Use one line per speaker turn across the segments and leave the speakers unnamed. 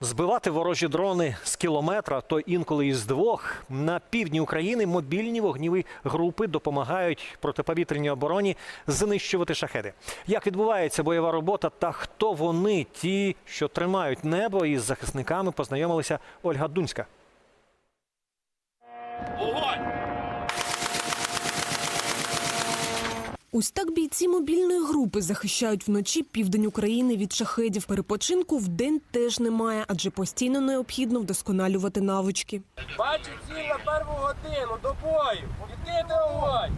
Збивати ворожі дрони з кілометра, то інколи із двох на півдні України мобільні вогніві групи допомагають протиповітряній обороні знищувати шахеди. Як відбувається бойова робота та хто вони, ті, що тримають небо із захисниками, познайомилася Ольга Дунська.
Ось так бійці мобільної групи захищають вночі південь України від шахедів. Перепочинку вдень теж немає, адже постійно необхідно вдосконалювати навички.
Бачу ціль на першу годину, до бою. Відкрити огонь.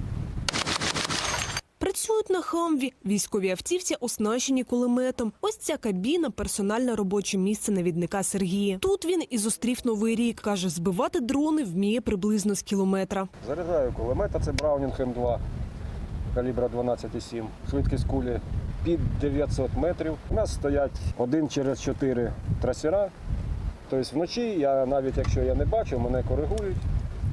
Працюють на хамві. Військові автівці оснащені кулеметом. Ось ця кабіна персональне робоче місце навідника Сергія. Тут він і зустрів новий рік. каже, збивати дрони вміє приблизно з кілометра.
Заряджаю кулемета, це Браунінг М2 калібра 12,7. Швидкість кулі під 900 метрів. У нас стоять один через чотири трасера. Тобто вночі, я навіть якщо я не бачу, мене коригують,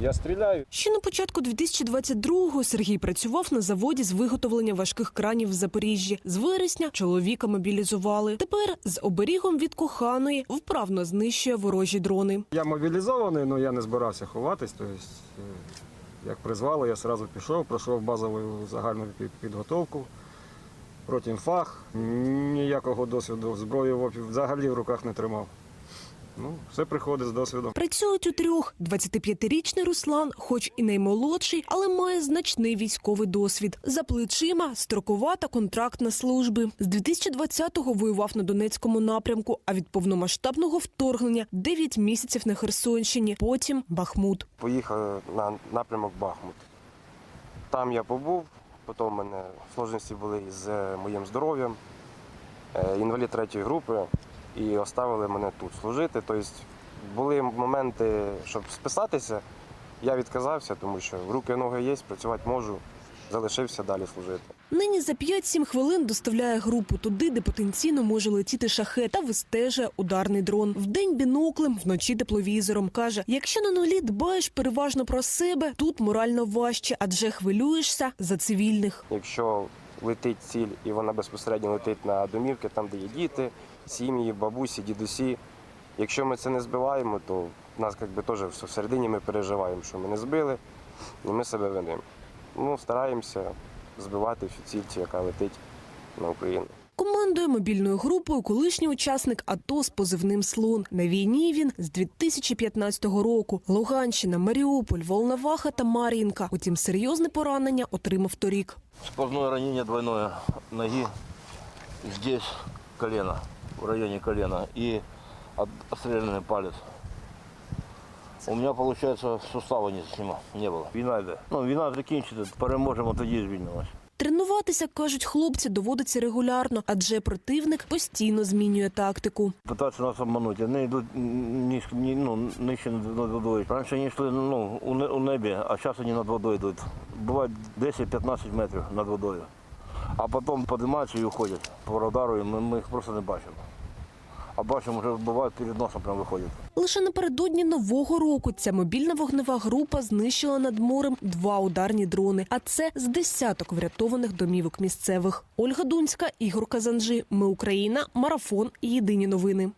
я стріляю.
Ще на початку 2022-го Сергій працював на заводі з виготовлення важких кранів в Запоріжжі. З вересня чоловіка мобілізували. Тепер з оберігом від коханої вправно знищує ворожі дрони.
Я мобілізований, але я не збирався ховатись. Тобто, як призвали, я одразу пішов, пройшов базову загальну підготовку. Протім фах, ніякого досвіду, зброю взагалі в руках не тримав. Ну, все приходить з досвідом.
Працюють у трьох. 25-річний Руслан, хоч і наймолодший, але має значний військовий досвід. За плечима строкова та контрактна служби. З 2020-го воював на Донецькому напрямку, а від повномасштабного вторгнення 9 місяців на Херсонщині. Потім Бахмут.
поїхав на напрямок Бахмут. Там я побув, потім у мене сложності були з е, моїм здоров'ям, е, інвалід третьої групи, і оставили мене тут служити. Тобто були моменти, щоб списатися, я відказався, тому що руки ноги є, працювати можу, залишився далі служити.
Нині за 5-7 хвилин доставляє групу туди, де потенційно може летіти шахет та вистежує ударний дрон. Вдень біноклем, вночі тепловізором. Каже, якщо на нулі дбаєш переважно про себе, тут морально важче, адже хвилюєшся за цивільних.
Якщо летить ціль і вона безпосередньо летить на домівки, там, де є діти, сім'ї, бабусі, дідусі. Якщо ми це не збиваємо, то нас якби теж всередині ми переживаємо, що ми не збили, і ми себе винимо. Ну, стараємося збивати всю ціль, яка летить на Україну.
Командує мобільною групою колишній учасник АТО з позивним Слон. На війні він з 2015 року. Луганщина, Маріуполь, Волноваха та Мар'їнка. Утім, серйозне поранення отримав торік.
Сквозное ранение двойное ноги здесь колено, в районе колена и от- отстрелянный палец. У меня, получается, сустава не снимал, не было. Війна йде. Ну, війна закінчиться, переможемо, тоді звільнимось.
Тренуватися, кажуть хлопці, доводиться регулярно, адже противник постійно змінює тактику.
Питаються нас обманути, Вони йдуть ні, ні, ну, нижче над водою. Раніше вони йшли ну, у, небі, а зараз вони над водою йдуть. Буває 10-15 метрів над водою. А потім піднімаються і уходять по радару, і ми, ми їх просто не бачимо. А бачимо, вже буває перед носом прям виходять.
Лише напередодні нового року ця мобільна вогнева група знищила над морем два ударні дрони. А це з десяток врятованих домівок місцевих. Ольга Дунська, Ігор Казанжи. Ми Україна. Марафон. Єдині новини.